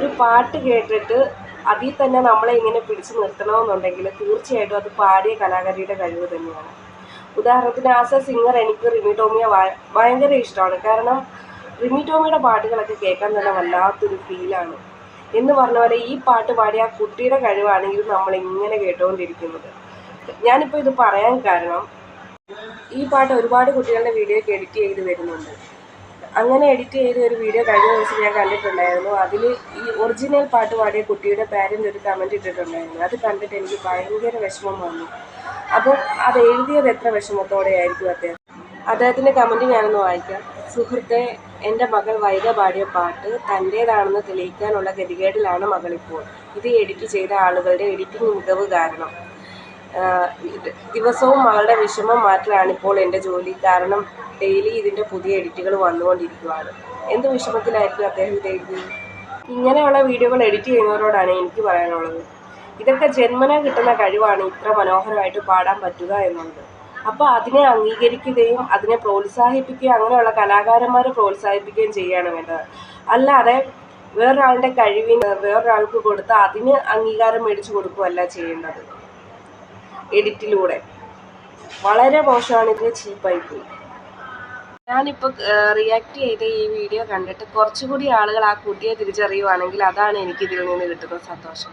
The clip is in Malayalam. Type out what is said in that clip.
പാട്ട് കേട്ടിട്ട് അതിൽ തന്നെ നമ്മളെ ഇങ്ങനെ പിടിച്ചു നിർത്തണമെന്നുണ്ടെങ്കിൽ തീർച്ചയായിട്ടും അത് പാടിയ കലാകാരിയുടെ കഴിവ് തന്നെയാണ്. ഉദാഹരണത്തിന് ആസ് എ സിംഗർ എനിക്ക് റിമി ടോമിയെ ഭയ- ഭയങ്കര ഇഷ്ടമാണ്. കാരണം റിമി ടോമിയുടെ പാട്ടുകളൊക്കെ കേൾക്കാൻ തന്നെ വല്ലാത്തൊരു ഫീലാണ് എന്ന് പറഞ്ഞ പോലെ ഈ പാട്ട് പാടിയ ആ കുട്ടിയുടെ കഴിവാണെങ്കിൽ നമ്മൾ ഇങ്ങനെ കേട്ടുകൊണ്ടിരിക്കുന്നത്. ഞാനിപ്പോൾ ഇത് പറയാൻ കാരണം ഈ പാട്ട് ഒരുപാട് കുട്ടികളുടെ വീഡിയോ എഡിറ്റ് ചെയ്ത് വരുന്നുണ്ട്. അങ്ങനെ എഡിറ്റ് ചെയ്ത ഒരു വീഡിയോ കഴിഞ്ഞ ദിവസം ഞാൻ കണ്ടിട്ടുണ്ടായിരുന്നു. അതിൽ ഈ ഒറിജിനൽ പാട്ട് പാടിയ കുട്ടിയുടെ പാരന്റ് ഒരു കമന്റ് ഇട്ടിട്ടുണ്ടായിരുന്നു. അത് കണ്ടിട്ട് എനിക്ക് ഭയങ്കര വിഷമം വന്നു. അപ്പോൾ അത് എഴുതിയത് എത്ര വിഷമത്തോടെ ആയിരിക്കും അദ്ദേഹം? അദ്ദേഹത്തിന്റെ കമന്റ് ഞാനൊന്ന് വായിക്കാം. സുഹൃത്തെ എന്റെ മകൾ വൈഗ പാടിയ പാട്ട് തന്റേതാണെന്ന് തെളിയിക്കാനുള്ള ഗതികേടിലാണ് മകളിപ്പോൾ ഇത് എഡിറ്റ് ചെയ്ത ആളുകളുടെ എഡിറ്റിംഗ് മികവ് കാരണം. ദിവസവും മകളുടെ വിഷമം മാറ്റലാണ് ഇപ്പോൾ എന്റെ ജോലി. കാരണം ഡെയിലി ഇതിന്റെ പുതിയ എഡിറ്റുകൾ വന്നുകൊണ്ടിരിക്കുകയാണ് എന്ത് വിഷമത്തിലായിരിക്കും അദ്ദേഹം ഇത് എഴുതിയത്? ഇങ്ങനെയുള്ള വീഡിയോകൾ എഡിറ്റ് ചെയ്യുന്നവരോടാണ് എനിക്ക് പറയാനുള്ളത്. ഇതൊക്കെ ജന്മന കിട്ടുന്ന കഴിവാണ് ഇത്ര മനോഹരമായിട്ട് പാടാൻ പറ്റുക എന്നുള്ളത്. അപ്പോൾ അതിനെ അംഗീകരിക്കുകയും അതിനെ പ്രോത്സാഹിപ്പിക്കുകയും അങ്ങനെയുള്ള കലാകാരന്മാരെ പ്രോത്സാഹിപ്പിക്കുകയും ചെയ്യുകയാണ് വേണ്ടത്. അല്ലാതെ വേറൊരാളുടെ കഴിവിന് വേറൊരാൾക്ക് കൊടുത്ത് അതിന് അംഗീകാരം മേടിച്ചു കൊടുക്കുകയല്ല ചെയ്യേണ്ടത്. എഡിറ്റിലൂടെ. വളരെ മോശമാണ് ഇതിന് ചീപ്പായിപ്പോയി ഞാനിപ്പോൾ റിയാക്ട് ചെയ്ത ഈ വീഡിയോ കണ്ടിട്ട് കുറച്ചുകൂടി ആളുകൾ ആ കുട്ടിയെ തിരിച്ചറിയുവാണെങ്കിൽ അതാണ് എനിക്ക് ഇതിൽ നിന്ന് കിട്ടുന്ന സന്തോഷം.